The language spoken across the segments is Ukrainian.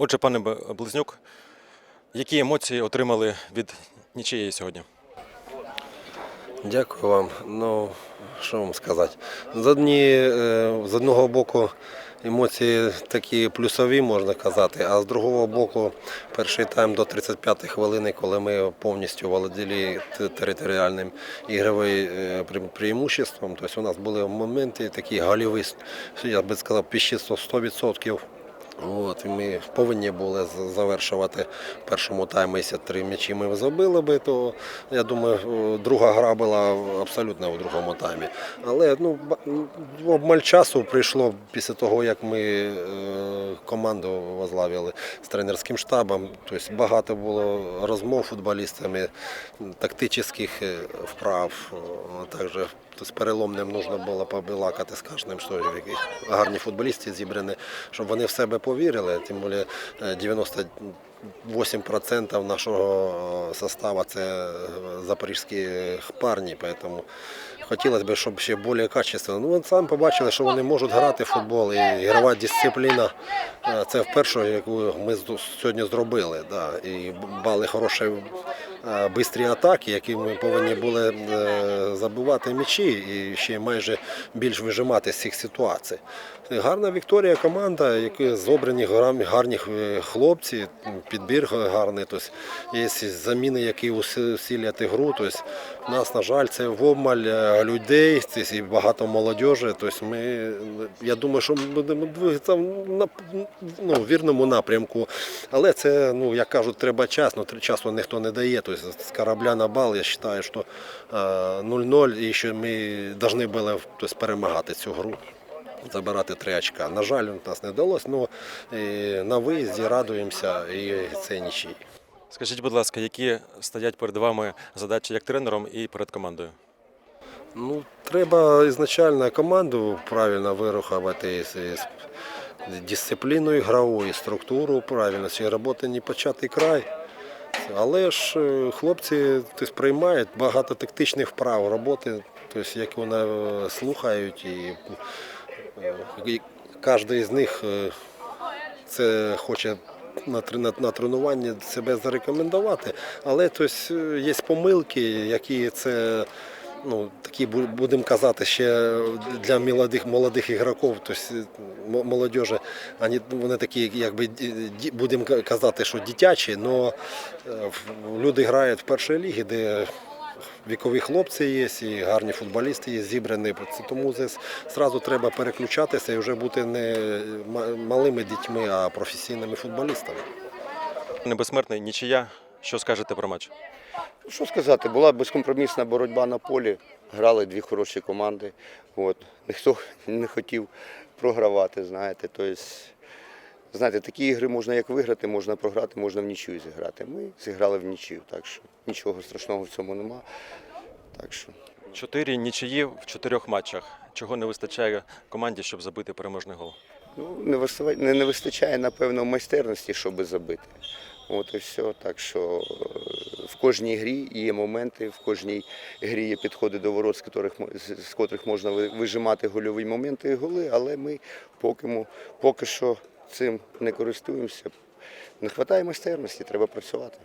Отже, пане Близнюк, які емоції отримали від нічиєї сьогодні? Дякую вам. Ну, що вам сказати? З, одні, е, з одного боку емоції такі плюсові, можна казати, а з другого боку, перший тайм до 35 хвилини, коли ми повністю володіли територіальним ігровим е, преимуществом, тобто у нас були моменти такі гольові, я би сказав, піщисто 100%. От, ми повинні були завершувати в першому таймі, три м'ячі ми забили би, то я думаю, друга гра була абсолютно в другому таймі. Але ну, обмаль часу прийшло після того, як ми е, команду возглавили з тренерським штабом. Тобто багато було розмов футболістами, тактичних е, вправ. Також з переломним потрібно було побалакати з кожним, що гарні футболісти зібрані, щоб вони в себе повірили, тем более 90 8% нашого э, составу це э, запорізькі парні, тому хотілося б, щоб ще більш качественно. Ну, сам побачили, що вони можуть грати в футбол і ігрова дисципліна. Э, це вперше, яку ми сьогодні зробили. Да. І бали хороші е, швидкі атаки, які ми повинні були е, забивати м'ячі і ще майже більш вижимати з цих ситуацій. Гарна Вікторія команда, які зобрані гарні е, хлопці підбір гарний. Тобто є заміни, які усилять гру. Тобто, у нас, на жаль, це в обмаль е, людей, це і багато молодіжі. Тобто ми, я думаю, що ми будемо двигатися на ну, вірному напрямку. Але це, ну, як кажуть, треба час, але часу ніхто не дає. Тобто з корабля на бал, я вважаю, що е, 0-0 і що ми повинні були тобто, перемагати цю гру. Забирати три очка. На жаль, у нас не вдалося, але на виїзді радуємося і це нічий. Скажіть, будь ласка, які стоять перед вами задачі як тренером і перед командою? Ну, треба ізначально команду правильно вирухувати з, дисципліну ігрову, структуру правильно. Цієї роботи не початий край. Але ж е, хлопці тобто, приймають багато тактичних вправ роботи, тобто, які вони е, слухають, і кожен з них е, це хоче на, тре- на, на тренуванні себе зарекомендувати. Але тобто, е, є помилки, які це. Ну, такі бу- будемо казати ще для молодих молодих ігроків, тобто м- молодіжі, вони, вони такі, якби будемо казати, що дитячі, але люди грають в першій лігі, де вікові хлопці є, і гарні футболісти є зібрані. Це Тому зразу треба переключатися і вже бути не малими дітьми, а професійними футболістами. Небезсмертний нічия. Що скажете про матч? Що сказати, була безкомпромісна боротьба на полі. Грали дві хороші команди. От. Ніхто не хотів програвати, знаєте. Тобто, знаєте, такі ігри можна як виграти, можна програти, можна в нічию зіграти. Ми зіграли в нічию, так що нічого страшного в цьому нема. Так що Чотири нічиї в чотирьох матчах. Чого не вистачає команді, щоб забити переможний гол? ну, не, вистачає, не, не вистачає, напевно, майстерності, щоб забити. От і все. Так що е, в кожній грі є моменти, в кожній грі є підходи до ворот, з котрих, з котрих можна вижимати гольові моменти і голи, але ми поки, поки що цим не користуємося. Не вистачає майстерності, треба працювати.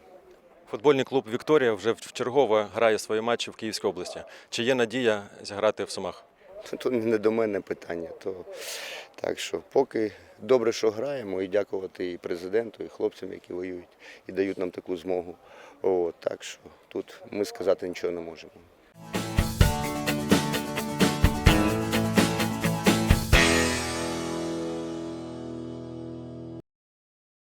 Футбольний клуб Вікторія вже вчергове грає свої матчі в Київській області. Чи є надія зіграти в Сумах? То не до мене питання. То, так що поки добре, що граємо, і дякувати і президенту, і хлопцям, які воюють, і дають нам таку змогу. От, так що тут ми сказати нічого не можемо.